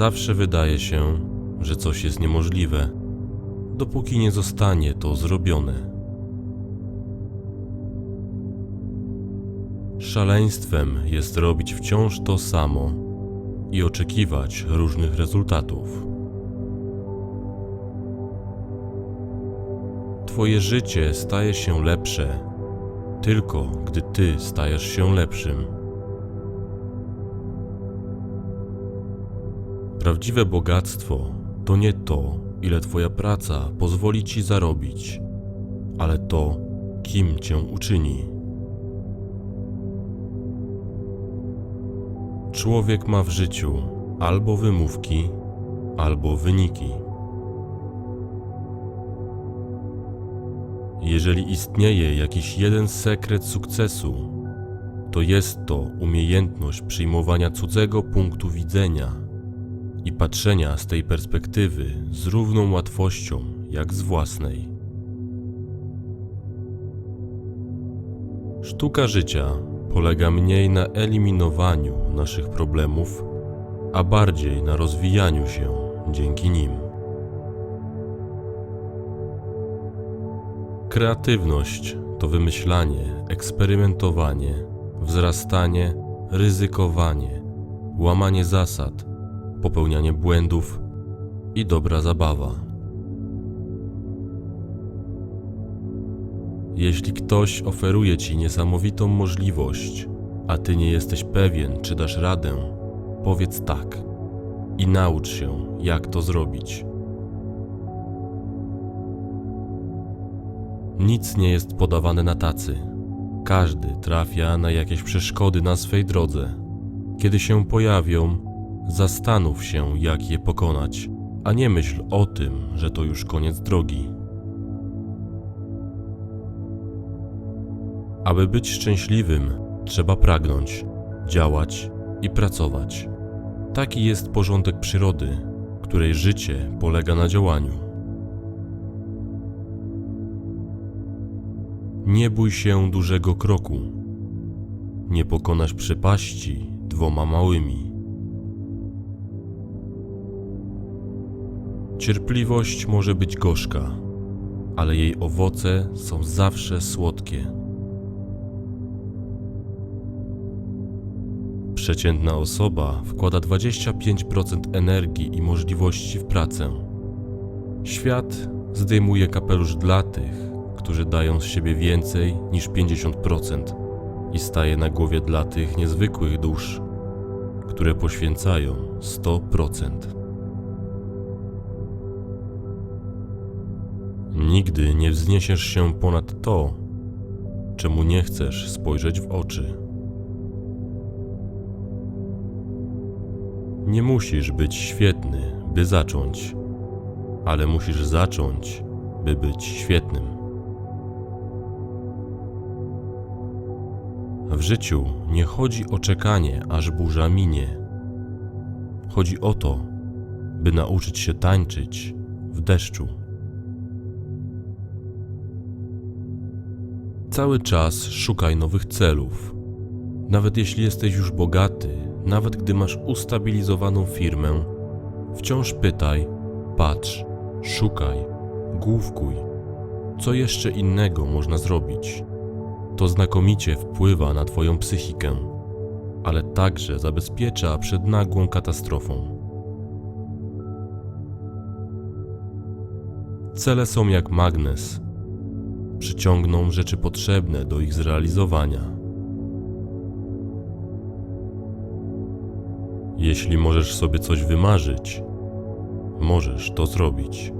Zawsze wydaje się, że coś jest niemożliwe, dopóki nie zostanie to zrobione. Szaleństwem jest robić wciąż to samo i oczekiwać różnych rezultatów. Twoje życie staje się lepsze tylko gdy ty stajesz się lepszym. Prawdziwe bogactwo to nie to, ile Twoja praca pozwoli Ci zarobić, ale to, kim Cię uczyni. Człowiek ma w życiu albo wymówki, albo wyniki. Jeżeli istnieje jakiś jeden sekret sukcesu, to jest to umiejętność przyjmowania cudzego punktu widzenia i patrzenia z tej perspektywy z równą łatwością jak z własnej. Sztuka życia polega mniej na eliminowaniu naszych problemów, a bardziej na rozwijaniu się dzięki nim. Kreatywność to wymyślanie, eksperymentowanie, wzrastanie, ryzykowanie, łamanie zasad, popełnianie błędów i dobra zabawa. Jeśli ktoś oferuje ci niesamowitą możliwość, a ty nie jesteś pewien, czy dasz radę, powiedz tak i naucz się, jak to zrobić. Nic nie jest podawane na tacy. Każdy trafia na jakieś przeszkody na swej drodze. Kiedy się pojawią, zastanów się, jak je pokonać, a nie myśl o tym, że to już koniec drogi. Aby być szczęśliwym, trzeba pragnąć, działać i pracować. Taki jest porządek przyrody, której życie polega na działaniu. Nie bój się dużego kroku. Nie pokonasz przepaści dwoma małymi. Cierpliwość może być gorzka, ale jej owoce są zawsze słodkie. Przeciętna osoba wkłada 25% energii i możliwości w pracę. Świat zdejmuje kapelusz dla tych, którzy dają z siebie więcej niż 50% i staje na głowie dla tych niezwykłych dusz, które poświęcają 100%. Nigdy nie wzniesiesz się ponad to, czemu nie chcesz spojrzeć w oczy. Nie musisz być świetny, by zacząć, ale musisz zacząć, by być świetnym. W życiu nie chodzi o czekanie, aż burza minie. Chodzi o to, by nauczyć się tańczyć w deszczu. Cały czas szukaj nowych celów. Nawet jeśli jesteś już bogaty, nawet gdy masz ustabilizowaną firmę, wciąż pytaj, patrz, szukaj, główkuj. Co jeszcze innego można zrobić? To znakomicie wpływa na Twoją psychikę, ale także zabezpiecza przed nagłą katastrofą. Cele są jak magnes. Przyciągną rzeczy potrzebne do ich zrealizowania. Jeśli możesz sobie coś wymarzyć, możesz to zrobić.